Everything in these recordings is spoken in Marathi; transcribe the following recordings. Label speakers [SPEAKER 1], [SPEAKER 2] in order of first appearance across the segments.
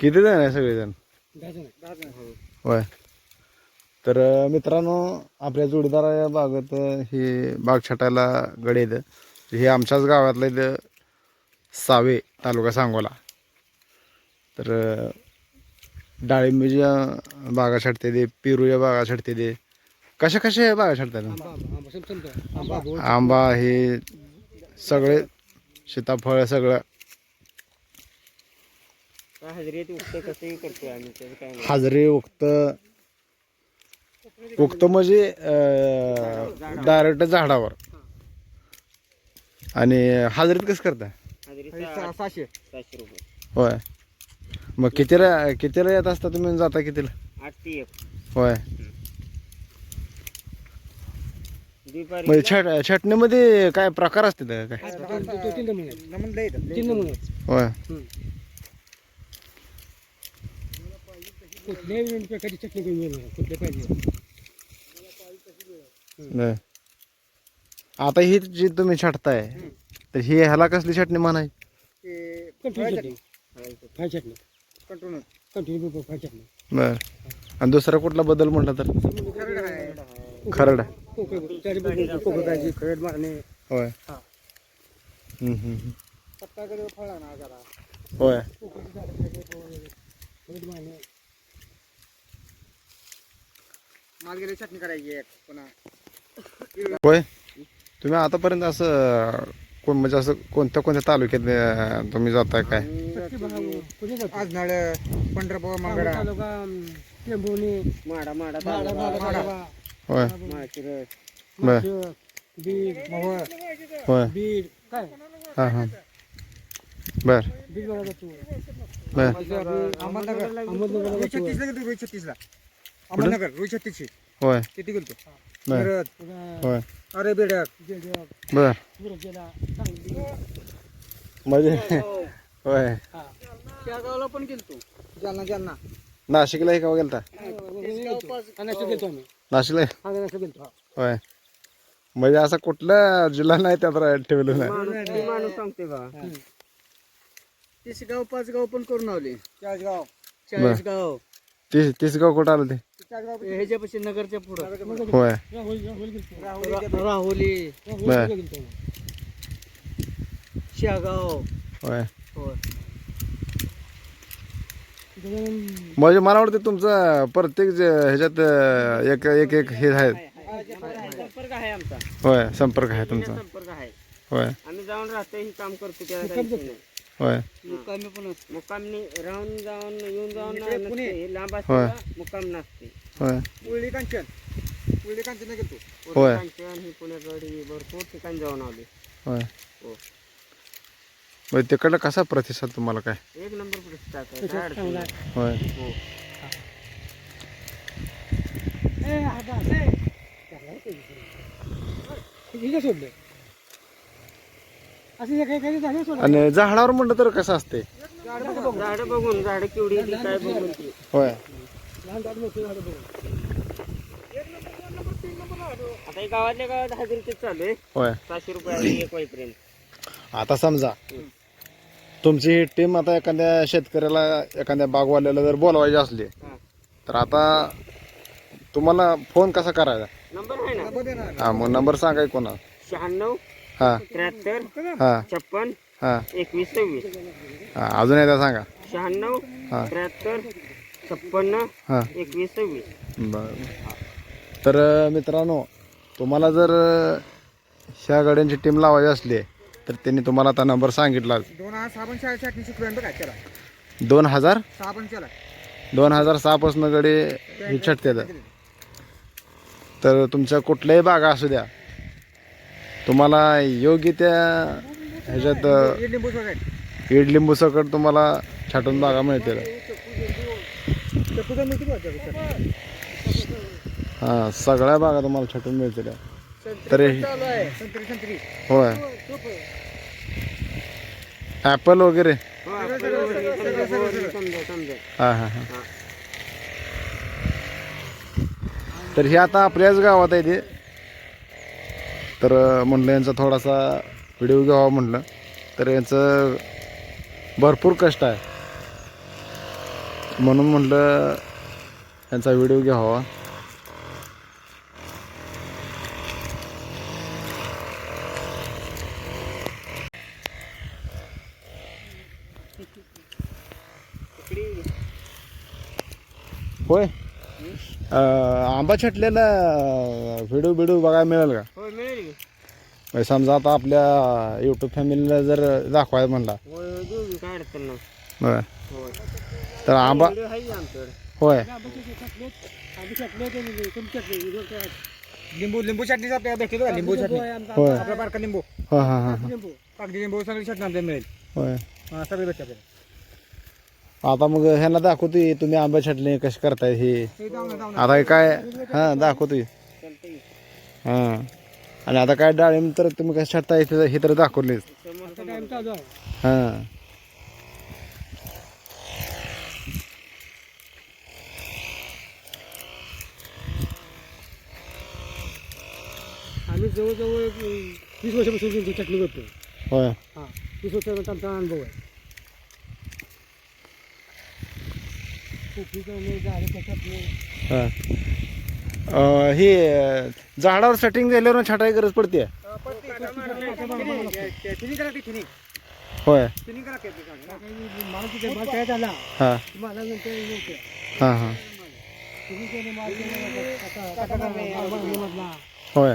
[SPEAKER 1] किती जण आहे सगळेजण? होय. तर मित्रांनो आपल्या जोडीदार या बागेत ही बाग छटायला गडे आहेत. हे आमच्याच गावातलं इथं सावे तालुका सांगोला. तर डाळिंबीच्या बागा छाटते ते पेरूच्या बागा छाटते ते. कशा कशा बागा छाटतात? आंबा हे सगळे सीताफळ सगळं.
[SPEAKER 2] हजेरीत उठते कसंही करतोय आम्ही त्याचं काय नाही.
[SPEAKER 1] हाजरे उक्त. उक्त म्हणजे डायरेक्ट झाडावर. आणि हाजरीत कसं करता
[SPEAKER 2] हजेरी सहाशे. सहाशे रुपये.
[SPEAKER 1] होय. मग कितीला कितीला येत असता तुम्ही जाता कितीला?
[SPEAKER 2] आठ ते एक.
[SPEAKER 1] होय.
[SPEAKER 2] दुपारी
[SPEAKER 1] म्हणजे छट छटणीमध्ये काय प्रकार असते काय? होय.
[SPEAKER 3] कुठल्याही प्रकारची चटणी करून मिळणार कुठल्या पाहिजे.
[SPEAKER 1] नाही. आता ही जी तुम्ही छाटताय तर ही ह्याला कसली चटणी म्हणाय?
[SPEAKER 3] चटणी. चटणी. चटणी.
[SPEAKER 1] बर. आणि दुसरा कुठला बदल म्हटलं तर? खरड
[SPEAKER 3] कोकणाची खरड. मारणे.
[SPEAKER 1] होय. हम्म, हम्म, हम्म. होय.
[SPEAKER 2] मालगेली चटणी करायची एक पुन्हा
[SPEAKER 1] होय तुम्ही आतापर्यंत असं कोण म्हणजे असं कोणत्या कोणत्या तालुक्यात तुम्ही जाताय काय
[SPEAKER 2] आजनाळ पंढरपूर मंगळा माडा माडा
[SPEAKER 3] माडा
[SPEAKER 1] होय बर
[SPEAKER 3] बीड
[SPEAKER 1] होय
[SPEAKER 3] बीड काय
[SPEAKER 1] हां हां बर
[SPEAKER 3] बीड बघा जातो
[SPEAKER 1] बर
[SPEAKER 3] अहमदनगर
[SPEAKER 2] रोहित छत्तीसला अहमदनगर रोहित छत्तीसशे
[SPEAKER 1] होय.
[SPEAKER 2] किती गेलतो.
[SPEAKER 1] बर.
[SPEAKER 3] पुन्हा
[SPEAKER 1] होय.
[SPEAKER 2] अरे
[SPEAKER 1] बर.
[SPEAKER 3] मिरजेला, सांगली
[SPEAKER 1] म्हणजे होय.
[SPEAKER 3] हा.
[SPEAKER 2] शेगावला पण गेलतो. जालना जालना
[SPEAKER 1] नाशिकला हे का गेलता.
[SPEAKER 3] हा, नाशिक गेलतो आम्ही.
[SPEAKER 1] नाशिकला?
[SPEAKER 3] हा नाशिक गेलतो.
[SPEAKER 1] होय. म्हणजे असं कुठला जिल्हा नाही त्यात ठेवलं नाही
[SPEAKER 2] ते माणूस सांगते का? तीस गाव पाच गाव पण करून आले चाळीसगाव. चाळीसगाव.
[SPEAKER 1] तीस तीस गाव कुठं आलं ते?
[SPEAKER 2] ह्याच्यापाशी नगरच्या पुढं.
[SPEAKER 1] होय.
[SPEAKER 3] राहुल.
[SPEAKER 1] बर.
[SPEAKER 2] शेगाव.
[SPEAKER 1] होय. म्हणजे मला वाटतं तुमचं प्रत्येक जे- ह्याच्यात अं, एक एक एक हे आहे
[SPEAKER 2] संपर्क आहे आमचा.
[SPEAKER 1] होय संपर्क आहे तुमचा.
[SPEAKER 2] संपर्क आहे.
[SPEAKER 1] होय.
[SPEAKER 2] आम्ही जाऊन राहतो ही काम करतो त्याला काही विषय नाही.
[SPEAKER 1] होय
[SPEAKER 2] मुक्कामी पण मुक्कामनी राहून जाऊन येऊन जाऊन नसते. लांब
[SPEAKER 1] होय.
[SPEAKER 2] असते मुक्काम नसते.
[SPEAKER 1] होय.
[SPEAKER 2] उळली कांचन. उळली कांचन गेलतो.
[SPEAKER 1] होय.
[SPEAKER 2] कांचन ही पुण्याकडे भरपूर ठिकाणी जाऊन आले.
[SPEAKER 1] होय.
[SPEAKER 2] हो.
[SPEAKER 1] म्हणजे तिकडला कसा प्रतिसाद तुम्हाला काय?
[SPEAKER 2] एक नंबर प्रतिष्ठा काय अडचण नाही.
[SPEAKER 1] होय
[SPEAKER 2] हो
[SPEAKER 3] हा ते. सोडलं.
[SPEAKER 1] आणि झाडावर म्हणलं तर कसं असते?
[SPEAKER 2] झाडं बघून झाडं केवढी आहेत, काय बघून ती.
[SPEAKER 1] होय.
[SPEAKER 2] आता हे गावातल्या गावात हजेरी चालू आहे.
[SPEAKER 1] होय.
[SPEAKER 2] सहाशे रुपये आली एक वाईपर्यंत.
[SPEAKER 1] आता समजा तुमची ही टीम आता एखाद्या शेतकऱ्याला एखाद्या बागवाल्याला जर बोलवायची असली
[SPEAKER 2] हा.
[SPEAKER 1] तर आता तुम्हाला फोन कसा करायचा?
[SPEAKER 2] नंबर आहे ना?
[SPEAKER 1] हा मग नंबर सांगाय कोणा
[SPEAKER 2] शहाण्णव
[SPEAKER 1] हा.
[SPEAKER 2] त्र्याहत्तर
[SPEAKER 1] हा.
[SPEAKER 2] छप्पन
[SPEAKER 1] हा.
[SPEAKER 2] एकवीस सव्वीस.
[SPEAKER 1] हा अजून एकदा सांगा.
[SPEAKER 2] शहाण्णव
[SPEAKER 1] हा.
[SPEAKER 2] त्र्याहत्तर छप्पन्न
[SPEAKER 1] हा.
[SPEAKER 2] एकवीस सव्वीस.
[SPEAKER 1] बरं. तर अं, मित्रांनो तुम्हाला जर अं, ह्या गाड्यांची टीम लावायची असली तर त्यांनी तुम्हाला आता नंबर सांगितला.
[SPEAKER 2] दोन हजार सहा त्याला
[SPEAKER 1] दोन हजार?
[SPEAKER 2] सहा
[SPEAKER 1] दोन हजार सहापासून गडी ही छटतात तर तुमच्या कुठल्याही बागा असू द्या तुम्हाला योग्य त्या ह्याच्यात अं,
[SPEAKER 2] लिंबू
[SPEAKER 1] सकट तुम्हाला छाटून बागा मिळतील. हां सगळ्या बागा तुम्हाला छाटून मिळतील. तरी होय. ॲपल वगैरे? हां हां हां. तर हे आता आपल्याच गावात आहे ते. तर म्हणलं यांचा थोडासा व्हिडिओ घ्यावा म्हटलं. तर यांचं भरपूर कष्ट आहे. म्हणून म्हटलं यांचा व्हिडिओ घ्यावा. होय. आंबा छटलेला व्हिडिओ बिडिओ बघायला मिळेल का? समजा आता आपल्या यूट्यूब फॅमिलीला जर दाखवायचं म्हणला.
[SPEAKER 2] होय. होय देऊ की काय अडचण नाही
[SPEAKER 1] बरं
[SPEAKER 2] होय
[SPEAKER 1] तर आंबा
[SPEAKER 2] व्हिडिओ आहे की आमच्याकडे
[SPEAKER 1] होय.
[SPEAKER 2] लिंबू लिंबू चटणीचा आपल्याला भेटतो का लिंबू चटणी.
[SPEAKER 1] होय.
[SPEAKER 2] आपला बारका लिंबू.
[SPEAKER 1] हां हां हां हां.
[SPEAKER 2] कागदी लिंबू सगळी चटणी आपल्याला मिळेल.
[SPEAKER 1] होय.
[SPEAKER 2] हा सगळे भेटते आपल्याला.
[SPEAKER 1] आता मग ह्यांना दाखवतोय तुम्ही आंबा छटणी कशी करताय हे.
[SPEAKER 2] हे जाऊ ना जाऊ
[SPEAKER 1] आता हे काय हां दाखवतोय. हां. आणि आता काय डाळिंब तर तुम्ही कसं छटताय हे हे तर दाखवलेच. हां.
[SPEAKER 3] आम्ही जवळजवळ वीस वर्षापासून त्यांची चटणी करतो
[SPEAKER 1] होय.
[SPEAKER 3] हां वीस वर्षानंतर आमचा अनुभव आहे. त्याच्यात नाही.
[SPEAKER 1] हां. अं, हे झाडावर सेटिंग झाल्यावर छटाई गरज पडते. होय. हां
[SPEAKER 3] मला नंतर येते
[SPEAKER 1] हां हां. होय.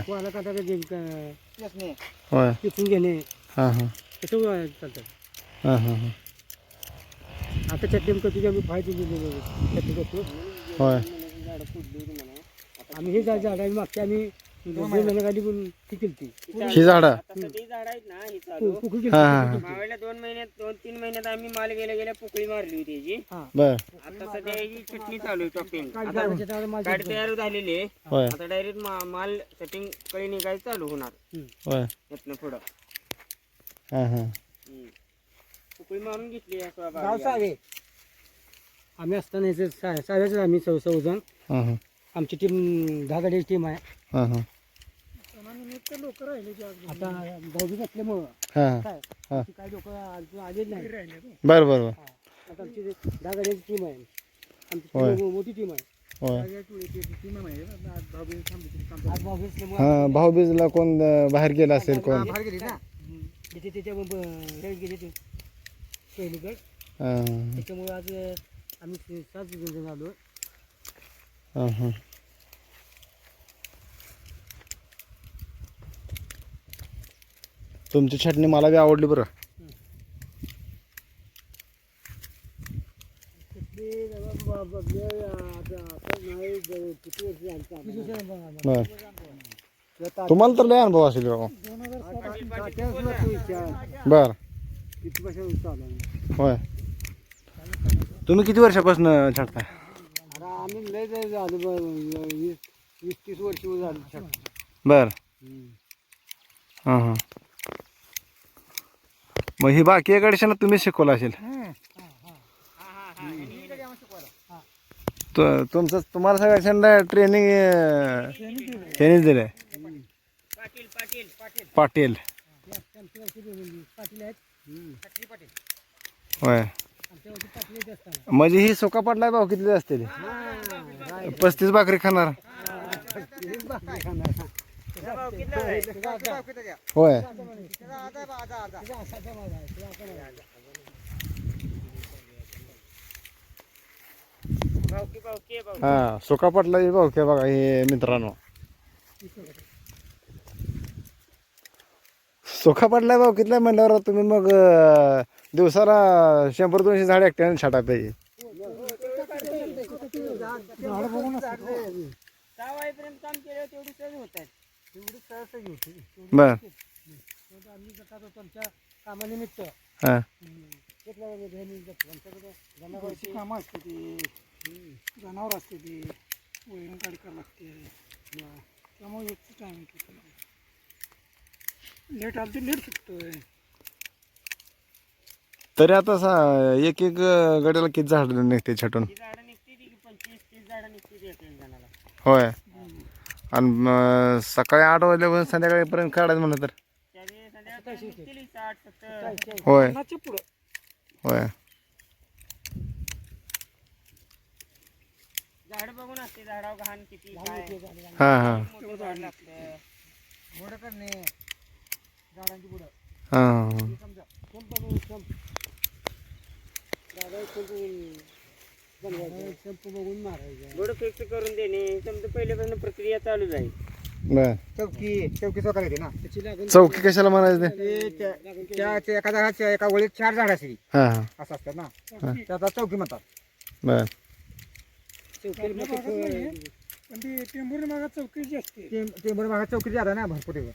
[SPEAKER 1] होय.
[SPEAKER 3] टिपून घेणे.
[SPEAKER 1] हां हां.
[SPEAKER 3] चालतं.
[SPEAKER 1] हां हां हां.
[SPEAKER 3] आता चटणी करतो की आम्ही फायदे करतो
[SPEAKER 1] होय.
[SPEAKER 3] आम्ही हे झाड झाड आम्ही मागच्या आम्ही दोन महिन्याखाली पण ती केली
[SPEAKER 1] ही झाडं.
[SPEAKER 2] आहेत ना ही चालू.
[SPEAKER 3] कुकू
[SPEAKER 1] हां हां हां.
[SPEAKER 2] मावेला दोन महिन्यात दोन तीन महिन्यात आम्ही माल गेल्या गेल्या पोकळी मारली होती याची.
[SPEAKER 1] बर.
[SPEAKER 2] आता सध्या ही चटणी चालू आहे टॉपिंग. गाडी तयार झालेली आहे.
[SPEAKER 1] होय.
[SPEAKER 2] आता डायरेक्ट माल सेटिंग कळी निघायचं चालू होणार.
[SPEAKER 1] होय.
[SPEAKER 2] यातनं पुढं.
[SPEAKER 1] हां हां.
[SPEAKER 2] पोकळी मारून घेतली या सोळा
[SPEAKER 3] गाव
[SPEAKER 2] बारा
[SPEAKER 3] सावे. आम्ही असताना याचं सा- साव्याच आम्ही चौजण
[SPEAKER 1] हां हां
[SPEAKER 3] आमची टीम दहा टीम आहे.
[SPEAKER 1] हां हां.
[SPEAKER 3] लोक राहिले आता भाऊबीज असल्यामुळं
[SPEAKER 1] हां
[SPEAKER 3] काय?
[SPEAKER 1] हां.
[SPEAKER 3] ती काही लोक आले नाही
[SPEAKER 1] बरं बरं बरं.
[SPEAKER 3] आता आमची दहा टीम आहे. आमची
[SPEAKER 1] होय.
[SPEAKER 3] मोठी टीम आहे.
[SPEAKER 1] होय.
[SPEAKER 3] आज भाऊबीज असल्यामुळं
[SPEAKER 1] हां भाऊबीजला कोण अं, बाहेर गेला असेल कोण?
[SPEAKER 2] बाहेर गेली ना?
[SPEAKER 3] तिथे गेले ते.
[SPEAKER 1] हां.
[SPEAKER 3] त्याच्यामुळे आज आम्ही सात जण आलो.
[SPEAKER 1] हां हां तुमची छटणी मला बी आवडली बरं. तुम्हाला तर लय अनुभव असेल बाबा बर. होय. तुम्ही किती वर्षापासून छाटताय?
[SPEAKER 3] आम्ही लय लय झालो ब- वीस वीस तीस वर्ष झाली
[SPEAKER 1] बर. हां हां. मग ही बाकी एका तुम्ही शिकवलं असेल. तु- तुमचं तुम्हाला सगळ्या ट्रेनिंग त्यांनीच दिलंय.
[SPEAKER 2] पाटील पाटील. पाटील.
[SPEAKER 1] पाटील.
[SPEAKER 3] पाटील आहेत.
[SPEAKER 1] होय. म्हणजे ही सुका पाटला भाऊ किती असतील? पस्तीस भाकरी खाणार. होय. हा सुका पाटला भाऊ के बघा हे मित्रांनो. सुका पडलाय भाऊ कितला म्हणल्यावर तुम्ही मग दिवसाला शंभर दोनशे झाड एकट्याने छाटा पाहिजे.
[SPEAKER 2] काम केलं तेवढी होत आहेत
[SPEAKER 1] बर.
[SPEAKER 3] आम्ही जातात कामानिमित्त जनावरची कामं असते ती जनावर असते ती वैरण काढ करावं लागते त्यामुळे एक लेट आलं ते लेट सुटतोय
[SPEAKER 1] तरी आता सा- एक एक गड्याला किती झाड निघते छाटून?
[SPEAKER 2] ती झाडं निघते ती पंचवीस तीस झाडं निघते ती एका जणाला.
[SPEAKER 1] होय. आणि सकाळी आठ वाजल्यापासून संध्याकाळीपर्यंत काढायचं म्हणलं तर?
[SPEAKER 2] त्याने संध्याकाळी निघतील साठ सत्तर.
[SPEAKER 1] होय. होय.
[SPEAKER 2] झाड बघून असते झाडावर घाण किती काय.
[SPEAKER 1] हां हां.
[SPEAKER 2] मोठं झाड लागतं.
[SPEAKER 1] हां हां.
[SPEAKER 3] संप दादा संप बघून मारायचं
[SPEAKER 2] गोड फिक्स करून देणे समजा पहिल्यापासून प्रक्रिया चालू आहे
[SPEAKER 1] बर.
[SPEAKER 3] चौकी चौकी स्वतः येते ना त्याची लागून
[SPEAKER 1] चौकी कशाला म्हणायचं ते?
[SPEAKER 3] ते त्या- त्या त्या एका झाडाच्या एका वळीत चार झाड असली
[SPEAKER 1] हां. हां.
[SPEAKER 3] असं असतात ना त्याचा चौकी म्हणतात
[SPEAKER 1] बर.
[SPEAKER 3] पण ती टेंभुर्णी भागात चौकीची असते. टेंभुर्णी भागात चौकी ज्यादा ना भरपूर आहे.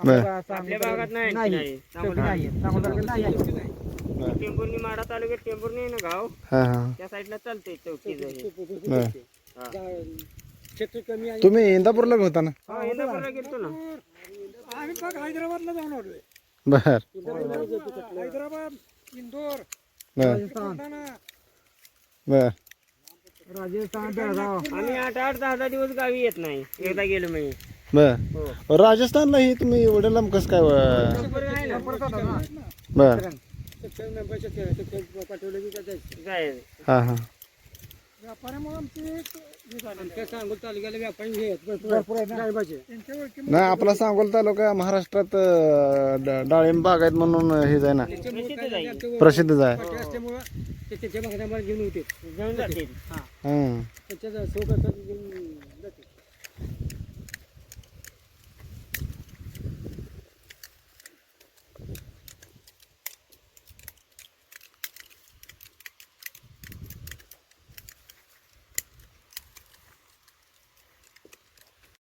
[SPEAKER 3] आपल्या
[SPEAKER 2] आपल्या भागात नाही.
[SPEAKER 3] नाही
[SPEAKER 2] नाही.
[SPEAKER 3] चौकी नाही. आहे. सांगोला तालुक्यात नाही. आहे.
[SPEAKER 2] टेंभुर्णी माडा तालुक्यात टेंभुर्णी आहे ना गाव?
[SPEAKER 1] हां हां.
[SPEAKER 2] त्या साईडला चालते चौकी
[SPEAKER 1] बर.
[SPEAKER 3] क्षेत्र कमी आहे.
[SPEAKER 1] तुम्ही इंदापूरला होता ना?
[SPEAKER 2] हा इंदापूरला गेलतो ना.
[SPEAKER 3] आम्ही बघ हैदराबादला जाऊन आलोय
[SPEAKER 1] बर.
[SPEAKER 3] हैदराबाद इंदोर
[SPEAKER 1] बर.
[SPEAKER 3] राजस्थान.
[SPEAKER 1] बर.
[SPEAKER 3] राजस्थान बेळगाव
[SPEAKER 2] आम्ही आठ आठ दहा दहा दिवस गावी येत नाही. एकदा गेलो मी.
[SPEAKER 1] बर. राजस्थानला ही तुम्ही एवढ्या लांब कसं काय व-
[SPEAKER 2] बरं आहे ना.
[SPEAKER 1] बर.
[SPEAKER 3] पाठवलं की काय जायचं?
[SPEAKER 2] जायचं.
[SPEAKER 1] हां हां.
[SPEAKER 3] व्यापाऱ्यामुळे आमचे हे झालं आमच्या सांगोल तालुक्याला व्यापारी हे आहेत, भरपूर आहेत. ना. त्यांच्या ओळखी
[SPEAKER 1] नाही आपला सांगोल तालुका महाराष्ट्रात अं, ड- डाळिंब बाग आहेत म्हणून हेच आहे ना.
[SPEAKER 2] प्रसिद्ध
[SPEAKER 1] प्रसिद्धच आहे
[SPEAKER 3] असल्यामुळं ते त्याच्या भागात आम्हाला घेऊन होते.
[SPEAKER 2] घेऊन जाते
[SPEAKER 1] हं.
[SPEAKER 3] त्याच्या सोबत